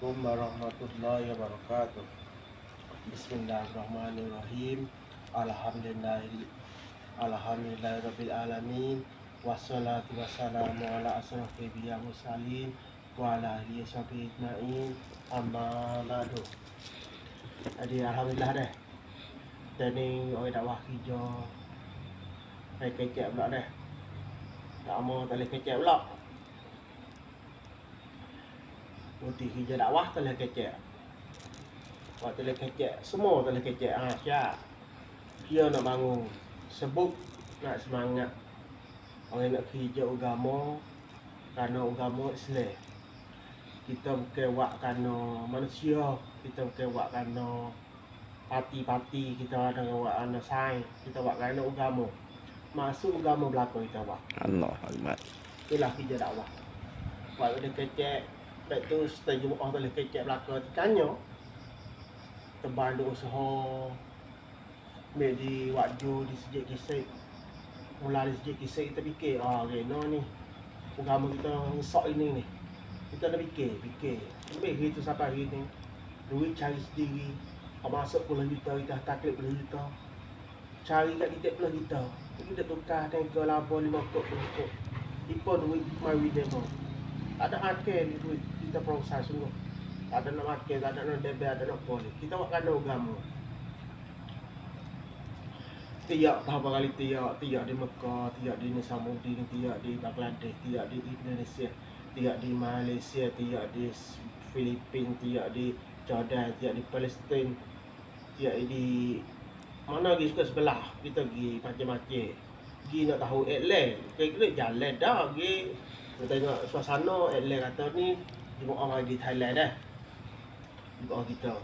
Assalamualaikum warahmatullahi wabarakatuh. Bismillahirrahmanirrahim. Alhamdulillahi Alhamdulillahirabbil alamin. Wassalatu wassalamu ala anbiya mursalin wa ala alihi washabihi ajma'in. Amma ba'du. Jadi alhamdulillah dah. Tadi orang dakwah hijau. Hai kecek pula dah. Tak mau tak boleh kecek pula. Putih hijau dakwah boleh kecek. Tak boleh kecek. Semua boleh kecek. Ha, siap. Dia nak bangun. Sebut nak semangat. Orang nak hijau agama. Kerana agama Islam. Kita bukan buat kerana manusia. Kita bukan buat kerana parti-parti. Kita ada buat kerana sains. Kita buat kerana agama. Masuk agama belakang kita buat. Allah Akbar. Itulah hijau dakwah. Buat boleh kecek. Lepas tu setelah Jumaat tak boleh kecek belakang Tanya. Tebal duk usaha Ambil di wakju di sejak kisah Mula di sejak kisah kita fikir Ah rena ni. Agama kita ngesok ini ni. Kita dah fikir, fikir. Ambil gitu sampai hari ni Duit cari sendiri. Kau masuk puluh juta kita taklid puluh juta. Cari kat kita puluh juta. Kita tukar tengok laba lima kok puluh kok Ipo duit mari demo Ada akhir ni duit kita proses Tak ada nak makan, tak ada nak debel, ada nak boleh Kita buat kena agama Tiap berapa kali tiap, tiap di Mekah, tiap di Nisamuddin, tiap di Bangladesh, tiap di Indonesia, tiap di Malaysia, tiap di Filipina, tiap di Jordan, tiap di Palestin, tiap di mana lagi suka sebelah kita pergi macam-macam. Pergi nak tahu Adelaide kira-kira jalan dah pergi kita tengok suasana Adelaide kata ni jemaah orang di Thailand dah jemaah kita.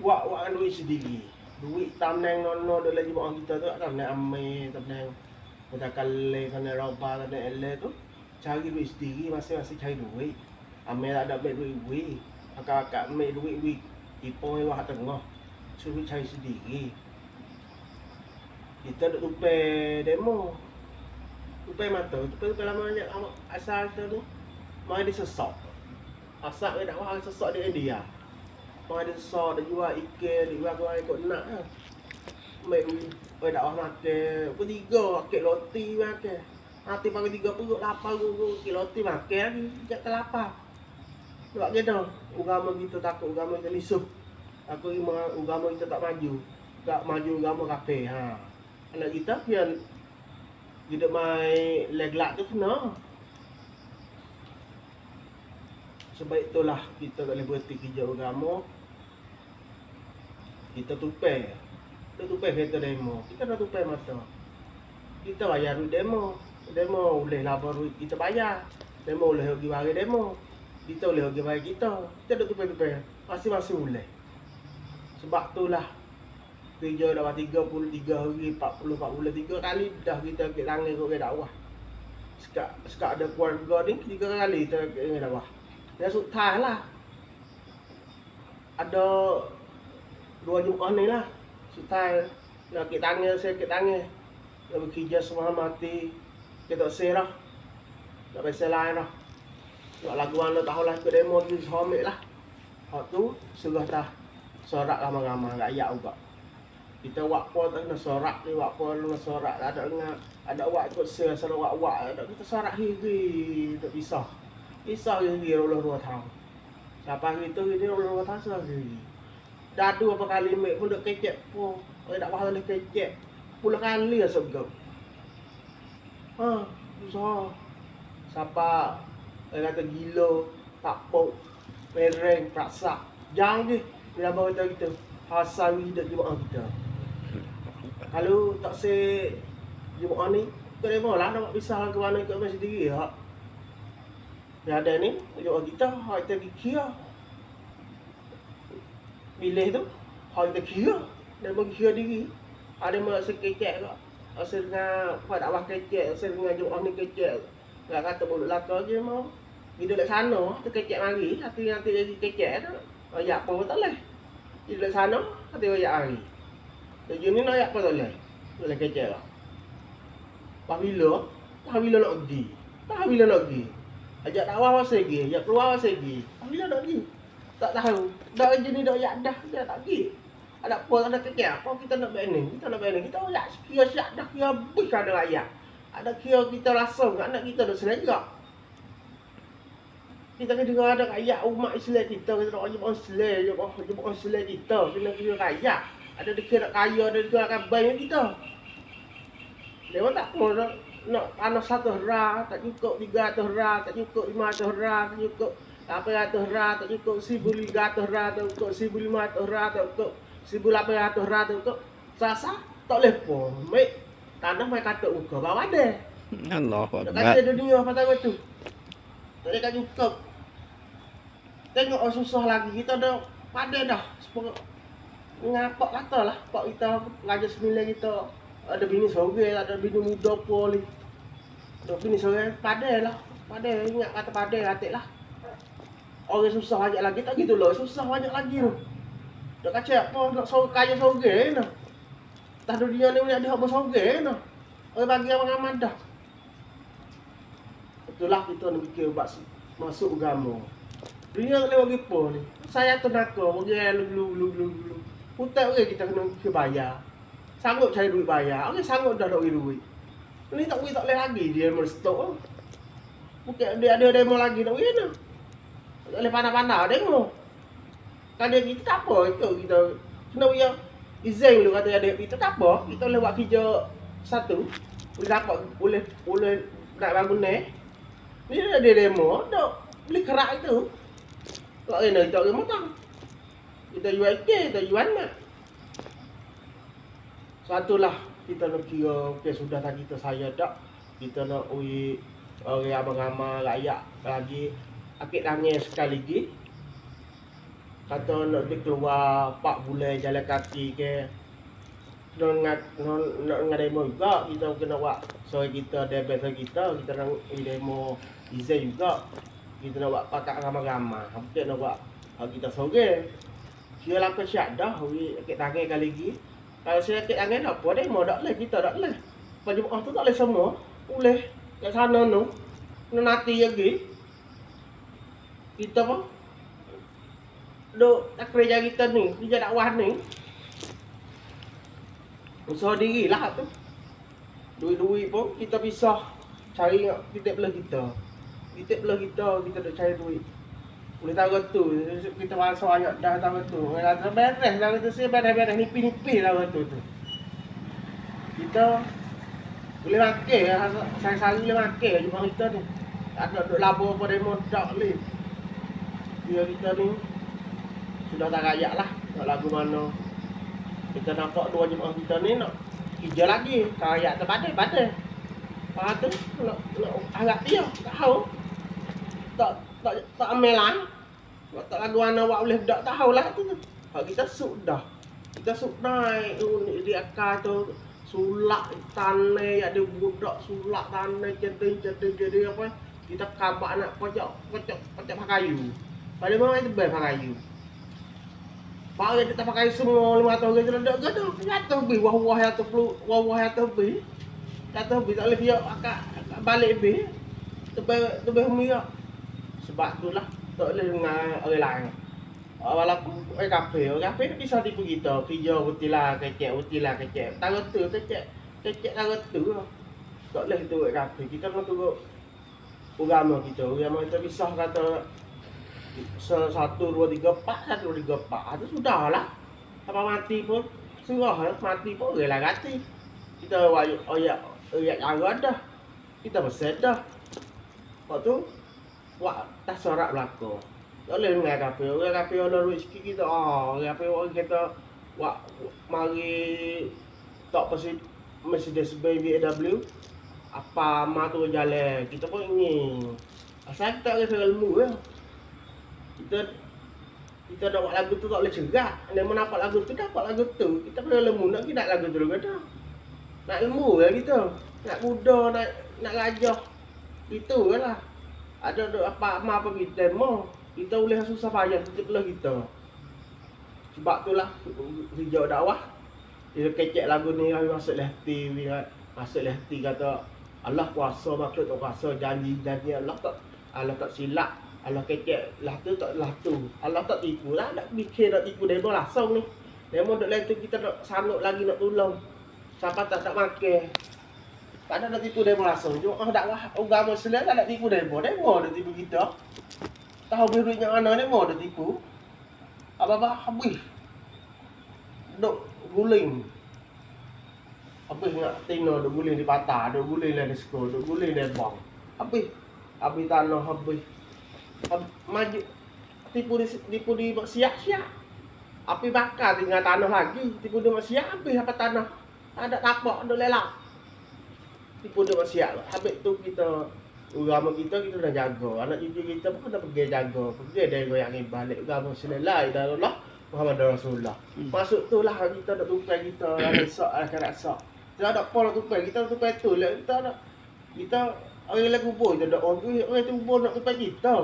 Buat buat duit sendiri. Duit tamnang nono dalam jemaah kita tu. Tamnang amai tamnang kita kali kena roba kena Adelaide tu. Cari duit sendiri masing-masing cari duit. Amai tak ada ambil duit duit akak-akak ambil duit duit ipoi wah tengah. Suruh cari sendiri. Kita duk tupai demo tupai mata. Tupai tupai lama banyak awak asal kita tu mai dia sesak. Asal dia dakwah sesak di India mai dia sesak dia jual ikan dia jual kau ikut nak ha mai oi dakwah makan pukul tiga? Akik roti makan. Hati pagi tiga perut lapar guru kilo roti makan lagi jak kelapar Sebab kita agama kita takut agama kita lisuh aku ima agama kita tak maju. Tak maju agama kafe ha. Anak kita pian kita mai leglak tu kena. Sebab itulah kita tak boleh berhenti kerja agama. Kita tupai. Kita tupai kereta demo. Kita dah tupai mata kita bayar duit demo. Demo boleh lapar duit kita bayar. Demo boleh pergi bagi demo. Kita boleh pergi bagi kita. Kita dah tupai-tupai. Masing-masing boleh. Sebab tu lah Kerja dah 33 hari, 40, 43 kali dah kita ambil tangan ke orang dakwah Sekat, sekat ada keluarga ni, tiga kali kita ambil orang dakwah Yang sudah lah. Ada dua Jumaat ni lah Sudah nak ambil tangan, saya ambil tangan. Nak bekerja semua mati Kita serah Tak biasa lain lah. Nak lagu mana tahu lah ke demo tu, saya ambil lah. Hak tu, suruh dah. Sorak ramai-ramai rakyat juga. Kita buat apa tak kena sorak ni, buat apa lu sorak tak ada dengar. Ada buat ikut sel, selalu buat buat ada kita sorak hiri, tak pisah. Pisah hiri Allah dua tahun. Siapa hari tu hiri Allah dua tahun sudah hiri. Dadu apa kali mek pun duk kecek pun. Orang tak faham kecek. Puluh kali lah sebab. Ha, susah. Siapa orang kata gila, tak pok, mereng, prasak. Jangan ke, dalam bawah kita kita hasal hidup jemaah kita. Kalau tak se jemaah ni, kita demo lah nak pisah ke mana ke mana sendiri ya. Ya ada ni, jemaah kita, hak kita kira. Pilih tu, hak kita kira. Dan bagi kira diri. Ada masa kecek ke. Asal dengan apa dakwah kecek, asal dengan jemaah ni kecek. Enggak kata mulut laka je mau. Hidup dekat sana, tu kecek mari, hati nanti jadi kecek tu. Ayak apa tak boleh. Di dekat sana, hati ayak hari. Tujuh ni nak ayak tak boleh. Boleh kecek lah. Pak bila? Tak nak pergi. Tak bila nak pergi. Ajak dakwah masa lagi, ajak keluar masa lagi. Bila nak pergi? Tak tahu. Dah kerja ni dah ajak dah, dia tak pergi. Ada apa, ada kekek apa kita nak buat ni? Kita nak buat ni. Kita ajak kira siap dah, kira habis ada rakyat. Ada kira kita langsung, anak kita dah senegak. Kita kena dengar ada rakyat umat Islam kita, kita nak jumpa Islam, jumpa jumpa Islam kita, kena kira rakyat. Ada dikira nak kaya, ada dikira akan bayar kita. Dia tak apa, nak, nak tanah satu hera, tak cukup tiga ratus hera, tak cukup lima ratus hera, tak cukup apa ratus hera, tak cukup seribu tiga ratus hera, tak cukup seribu lima ratus hera, tak cukup seribu lapan ratus hera, tak cukup sasa, tak boleh pun. Baik, tanah mai kata muka, bawa ada. Allah Akbar. kata dunia apa tahu tu. Tak boleh kat cukup. Tengok orang susah lagi, kita dah pada dah. Sepuluh Ngapak kata lah, pak kita raja sembilan kita ada bini sore, ada bini muda pun. Ada bini sore, pada lah. Pada, ingat kata pada, atik lah. Orang susah banyak lagi, tak gitu loh, susah banyak lagi tu. Dah kacau apa, nak sore, kaya sore ni. Tak dunia ni punya dia apa sore ni. Orang bagi orang aman dah. Itulah kita nak fikir buat masuk agama. Dunia tak lewat apa ni. Saya tu nak kau, bagi lu lu lu lu. Hutan orang kita kena ke bayar. Sanggup cari duit bayar. okey sanggup dah nak duit. Ni tak boleh tak boleh lagi dia merestok. Bukan dia ada demo lagi tak boleh nak. Tak boleh pandai-pandai demo. Kan dia kita tak apa itu kita kena punya izin dulu kata ada kita tak apa. Kita boleh buat kerja satu. Boleh dapat boleh boleh nak bangun ni. Ni ada demo, dok beli kerak itu. Tak kena tak kena motong. Kita jual ke, kita jual nak. Satulah kita nak kira okey sudah tak kita saya dak. Kita nak ui orang abang-abang rakyat lagi akik tangis sekali lagi. Kata nak pergi keluar 4 bulan jalan kaki ke. Nak nak nak demo juga kita kena buat so kita debet kita kita nak demo izin juga. Kita nak buat pakak ramai-ramai. Hampir nak buat kita sore. Kira lakukan syak dah, akik tangis kali lagi. Kalau saya akik tangis dah apa demo dak leh kita dak leh. Penjemaah tu tak boleh semua. Boleh kat sana tu. Nak nanti lagi. Kita apa? Duk tak kerja kita ni, kerja dakwah ni. Usaha diri lah tu. Duit-duit pun kita pisah cari titik belah kita. Titik belah kita, kita duk cari duit. Boleh tahu tu, kita rasa banyak dah tahu tu. Dah beres lah tu, saya beres-beres nipi-nipi lah tu tu. Kita boleh makan, sehari-hari boleh makan jumpa kita ni. Tak ada duk labur pada modak ni. Dia kita ni sudah tak rayak lah nak lagu mana. Kita nampak dua jemaah kita ni nak kerja lagi. Tak rayak terpadai, padai. Lepas tu nak, nak harap dia, tak tahu. Tak tak tak ambil lah. Tak lagu mana awak boleh tak tahu lah tu. Hak kita sudah. Kita sudah unik di akar tu sulak tanah ada budak sulak tanah jadi jadi jadi apa kita kabak nak pojok pojok pojok pakai kayu pada mana itu bel pakai kayu Pak dia tak pakai semua lima tahun ke tidak gaduh. Jatuh bi wah wah jatuh perlu wah wah jatuh bi. Jatuh bi tak boleh biar akak balik bi. Tebe tebe mia. Sebab tu lah tak boleh dengan orang lain. Ah, Walaupun orang kafe, orang kafe bisa tipu kita. Kerja utilah kecek, utilah kecek. Tahu tu kecek. Kecek tahu tu. Tak boleh tu orang kafe. Kita kena tunggu agama kita. Agama kita bisa kata Se- satu dua tiga empat satu dua tiga empat itu sudah lah sampai mati pun surah lah mati pun orang lah ganti kita wayu oyak oyak cara dah kita bersih dah lepas tu wak tak sorak belaka tak boleh dengan kafe orang kafe ada sikit kita ah orang kafe orang kita wak mari tak pasti Mercedes Benz BMW apa ma tu jalan? Kita pun ingin. Asal kita ada ilmu ya. Kita kita dapat lagu tu tak boleh cerak. Dia mau dapat lagu tu dapat lagu tu. Kita kena ilmu nak kita nak lagu tu dulu kata nak ilmu ya kita. Nak muda nak nak gajah itu lah ada apa apa apa kita mau kita boleh susah payah tu belah kita sebab tu lah hijau dakwah dia kecek lagu ni lah masuk lehti masuk lehti kata Allah kuasa makhluk tak kuasa janji janji Allah tak Allah tak silap. Allah kecek lah tu tak lah tu. Allah tak tipu lah. Nak fikir nak tipu demo langsung ni. Demo duk lain tu kita nak sanggup lagi nak tolong. Siapa tak tak makan. Tak ada nak tipu demo langsung. Cuma oh, dakwah agama Islam tak nak tipu demo. Demo dah tipu kita. Tahu duitnya mana demo dah tipu. Apa-apa habis. Duk guling. Habis nak tino duk guling di patah, duk guling di sekolah, duk guling di bank. Habis. Habis tanah habis. Hab- Maju tipu di tipu di siap-siap. Api bakar tinggal tanah lagi. Tipu dia masih siap habis apa tanah. Ada tapak ada lelak. Tipu dia siap. Habis tu kita agama kita kita dah jaga. Anak cucu kita pun kena pergi jaga. Pergi dia goyang ni balik agama selelai dah Allah. Muhammad Rasulullah. Hmm. Masuk tu lah kita nak tupai kita ada karat sak. Kita ada pol nak tupai. Kita nak tupai tu lah. Kita nak kita orang lain kubur kita nak orang orang tu kubur nak tupai kita.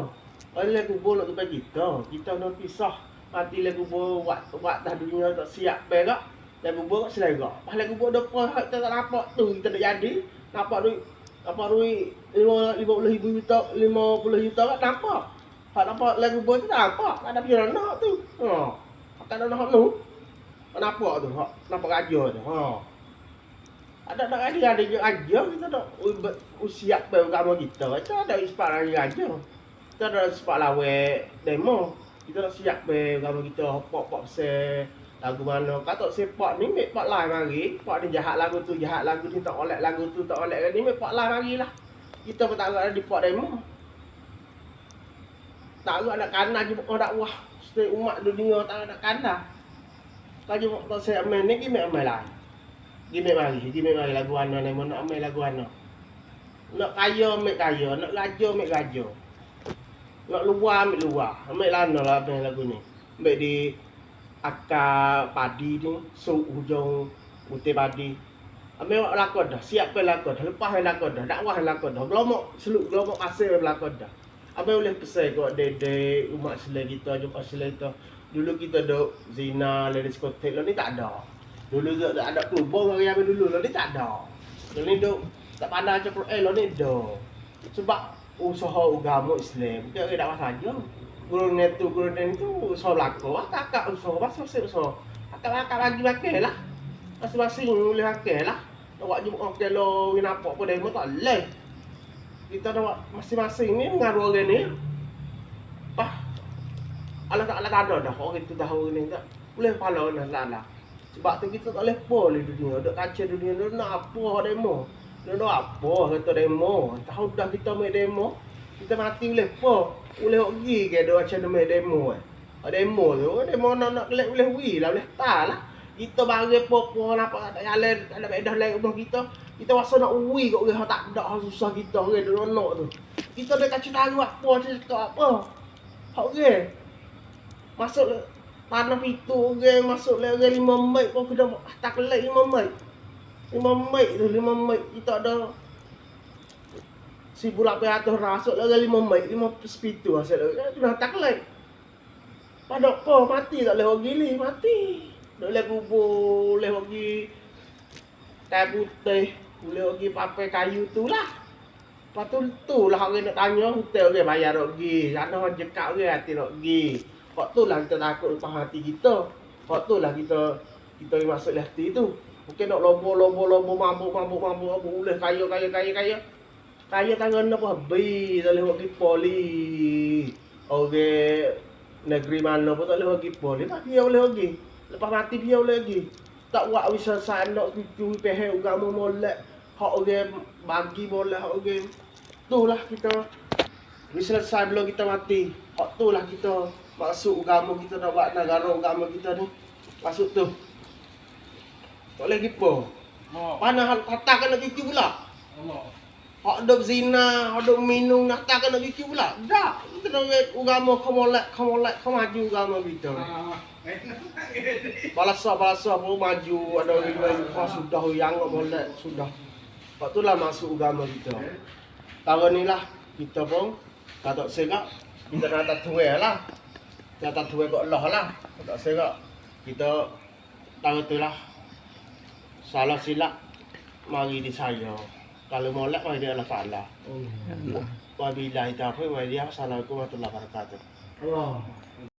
Orang lain kubur nak tupai kita. Kita nak pisah mati lain kubur buat buat dah dunia tak siap berak. Lain kubur kat selera. Pas lain kubur dah kita tak nampak tu kita nak jadi. Nampak duit nampak duit lima puluh ribu juta lima puluh juta tak nampak. Hak nampak lain kubur tu tak nampak. Tak ada pilihan nak tu. Ha. Tak ada nak tu. Nampak tu. Hak nampak raja tu. Ha. Ada nak ada ada je raja kita nak u- usia beragama kita. Kita ada lagi raja. Kita ada ispat lawe demo. Kita nak siap beragama kita pop-pop se lagu mana. Kata sepak ni mek pak lain mari. Pak ni jahat lagu tu, jahat lagu ni tak oleh lagu tu, tak oleh ni mek pak lain mari lah. Kita pun tak ada di pak demo. Tak ada nak kanan je bukan dakwah. Setiap umat dunia tak ada kanan. Kalau tak saya amal ni, gimana amal lain. Gimana mari, gimana mari lagu ana ni, nak ambil lagu ana. Nak kaya ambil kaya, nak raja ambil raja. Nak luar ambil luar. Ambil lana lah ambil lagu ni. Ambil di akar padi ni, su hujung putih padi. Ambil lakon dah, siap ke lakon dah, lepas ke lakon dah, dakwah lakon dah. Gelomok, seluk gelomok pasir lakon dah. Ambil boleh pesan kau dede umat selai kita, jumpa selai kita. Dulu kita duk zina, lari diskotek, lo ni tak ada. Dulu tak ada kelubung hari habis dulu, lo ni tak ada. Lo ni duk tak pandai macam Quran, lo ni ada. Sebab usaha agama Islam, bukan orang dakwah saja. Guru net tu, guru net tu usaha belakang. Akak-akak usaha, masing-masing usaha. Akak-akak lagi makan lah. Masing-masing boleh makan lah. Nak buat jumpa orang kelo, ni nampak pun demo tak boleh. Kita nak buat masing-masing ni dengan orang ni. Pah, Allah Ta'ala tak ada dah orang itu dah orang ni tak boleh follow Allah Ta'ala sebab tu kita tak boleh di dunia duk kaca dunia dia nak apa demo nak apa kata demo tahu dah kita main demo kita mati boleh apa boleh hok pergi ke dia macam main demo eh? Hak demo tu demo nak nak kelek boleh wi lah boleh tak lah. Kita bagi apa-apa nampak tak jalan tak ada bedah lain rumah kita. Kita rasa nak wi kat orang tak ada susah kita orang dia nak tu. Kita dah kacau tahu apa cakap apa. Hak orang masuk tanah itu orang masuk le orang lima mik pun kena tak kelak lima mik lima mik tu lima mik kita ada Sibu lapan ratus rasuk orang lima mik lima sepitu hasil le orang sudah tak kelak pada apa mati tak boleh pergi ni mati tak boleh kubur boleh pergi kayu putih boleh pergi papai kayu tu lah Lepas tu, tu lah orang nak tanya, hotel orang bayar pergi. Sana orang jekak orang hati nak pergi. Kok tu lah kita takut lepas hati kita. Kok tu lah kita kita masuk hati tu. Mungkin nak lombo, lombo, lombo, mabuk, mabuk, mabuk, mabuk, boleh kaya, kaya, tangan apa habis, tak boleh pergi poli. Orang negeri mana pun tak boleh pergi poli. Tak dia boleh pergi. Lepas mati dia boleh pergi. Tak buat wisata nak cucu pehe agama molek. Hak orang bagi boleh hak orang. Itulah kita Ni selesai belum kita mati. Hak tu lah kita masuk agama kita nak buat negara agama kita ni. Masuk tu. Tak boleh gipo. Oh, Mana hal kata kena cuci pula. Allah. Hak dok zina, hak dok minum nak tak kena cuci pula. Dah. Kita nak buat agama kemolek, kemolek, kemaju agama kita. Ah, Balasa balasa pun maju ada orang lain oh, sudah yang tak boleh sudah. Sebab tu lah masuk agama kita. Tahun ni lah kita pun tak serak kita nak tak tua lah. Kita tak tua kat Allah lah. Tak serak kita tahun tu lah salah silap mari di saya. Kalau molek mari dia Allah Taala. Allah. Wabillahi taufiq wa hidayah. Assalamualaikum warahmatullahi wabarakatuh. Allah